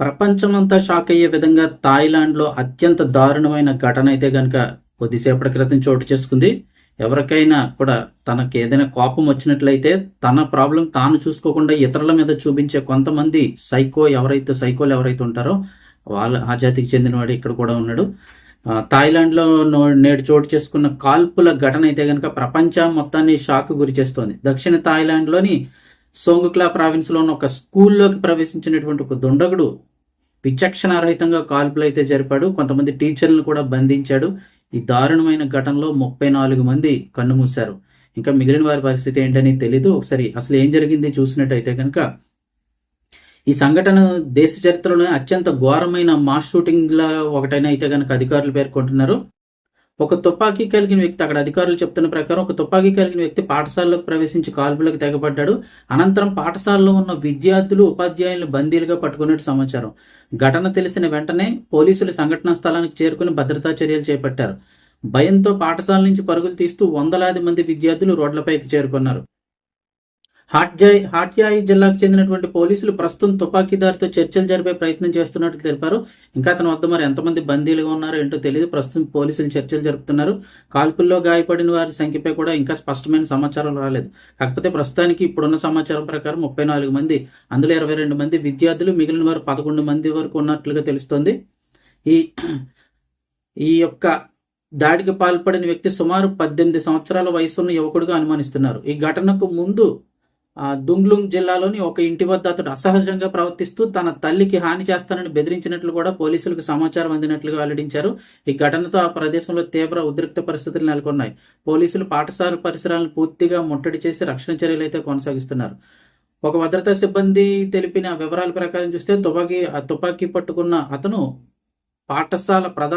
ప్రపంచమంతా షాక్ అయ్యే విధంగా థాయిలాండ్లో అత్యంత దారుణమైన ఘటన అయితే గనక కొద్దిసేపటి క్రితం చోటు చేసుకుంది. ఎవరికైనా కూడా తనకి ఏదైనా కోపం వచ్చినట్లయితే తన ప్రాబ్లం తాను చూసుకోకుండా ఇతరుల మీద చూపించే కొంతమంది సైకో ఎవరైతే సైకోలు ఎవరైతే ఉంటారో వాళ్ళ ఆ జాతికి చెందినవాడు ఇక్కడ కూడా ఉన్నాడు. థాయిలాండ్లో నేడు చోటు చేసుకున్న కాల్పుల ఘటన అయితే గనక ప్రపంచం మొత్తాన్ని షాక్ గురి చేస్తోంది. దక్షిణ థాయిలాండ్లోని సోంగుక్లా ప్రావిన్స్లో ఉన్న ఒక స్కూల్లోకి ప్రవేశించినటువంటి ఒక దుండగుడు విచక్షణారహితంగా కాల్పులు అయితే జరిపాడు. కొంతమంది టీచర్లను కూడా బంధించాడు. ఈ దారుణమైన ఘటనలో ముప్పై నాలుగు మంది కన్నుమూశారు. ఇంకా మిగిలిన వారి పరిస్థితి ఏంటని తెలీదు. ఒకసారి అసలు ఏం జరిగింది చూసినట్టయితే కనుక ఈ సంఘటన దేశ చరిత్రలోనే అత్యంత ఘోరమైన మాస్ షూటింగ్ల ఒకటైన అయితే కనుక అధికారులు పేర్కొంటున్నారు. ఒక తుపాకీ కలిగిన వ్యక్తి అక్కడ అధికారులు చెప్తున్న ప్రకారం ఒక తుపాకీ కలిగిన వ్యక్తి పాఠశాలలోకి ప్రవేశించి కాల్పులకు తెగబడ్డాడు. అనంతరం పాఠశాలలో ఉన్న విద్యార్థులు ఉపాధ్యాయులను బందీలుగా పట్టుకున్నట్టు సమాచారం. ఘటన తెలిసిన వెంటనే పోలీసులు సంఘటనా స్థలానికి చేరుకుని భద్రతా చర్యలు చేపట్టారు. భయంతో పాఠశాల నుంచి పరుగులు తీస్తూ వందలాది మంది విద్యార్థులు రోడ్లపైకి చేరుకున్నారు. హాట్జాయ్ హాట్యాయి జిల్లాకు చెందినటువంటి పోలీసులు ప్రస్తుతం తుపాకీదారితో చర్చలు జరిపే ప్రయత్నం చేస్తున్నట్లు తెలిపారు. ఇంకా అతని వద్ద మరి ఎంతమంది బందీలుగా ఉన్నారో ఏంటో తెలియదు ప్రస్తుతం పోలీసులు చర్చలు జరుపుతున్నారు. కాల్పుల్లో గాయపడిన వారి సంఖ్యపై కూడా ఇంకా స్పష్టమైన సమాచారం రాలేదు. కాకపోతే ప్రస్తుతానికి ఇప్పుడున్న సమాచారం ప్రకారం ముప్పై నాలుగు మంది అందులో ఇరవై రెండు మంది విద్యార్థులు మిగిలిన వారు పదకొండు మంది వరకు ఉన్నట్లుగా తెలుస్తోంది. ఈ ఈ యొక్క దాడికి పాల్పడిన వ్యక్తి సుమారు పద్దెనిమిది సంవత్సరాల వయసున్న యువకుడిగా అనుమానిస్తున్నారు. ఈ ఘటనకు ముందు దుంగ్లుంగ్ జిల్లాలోని ఒక ఇంటి వద్ద అతడు అసహజంగా ప్రవర్తిస్తూ తన తల్లికి హాని చేస్తానని బెదిరించినట్లు కూడా పోలీసులకు సమాచారం అందినట్లుగా వెల్లడించారు. ఈ ఘటనతో ఆ ప్రదేశంలో తీవ్ర ఉద్రిక్త పరిస్థితులు నెలకొన్నాయి. పోలీసులు పాఠశాల పరిసరాలను పూర్తిగా ముట్టడి చేసి రక్షణ చర్యలు అయితే కొనసాగిస్తున్నారు. ఒక భద్రతా సిబ్బంది తెలిపిన వివరాల ప్రకారం చూస్తే తుపాకీ ఆ తుపాకీ పట్టుకున్న అతను పాఠశాల ప్రధాన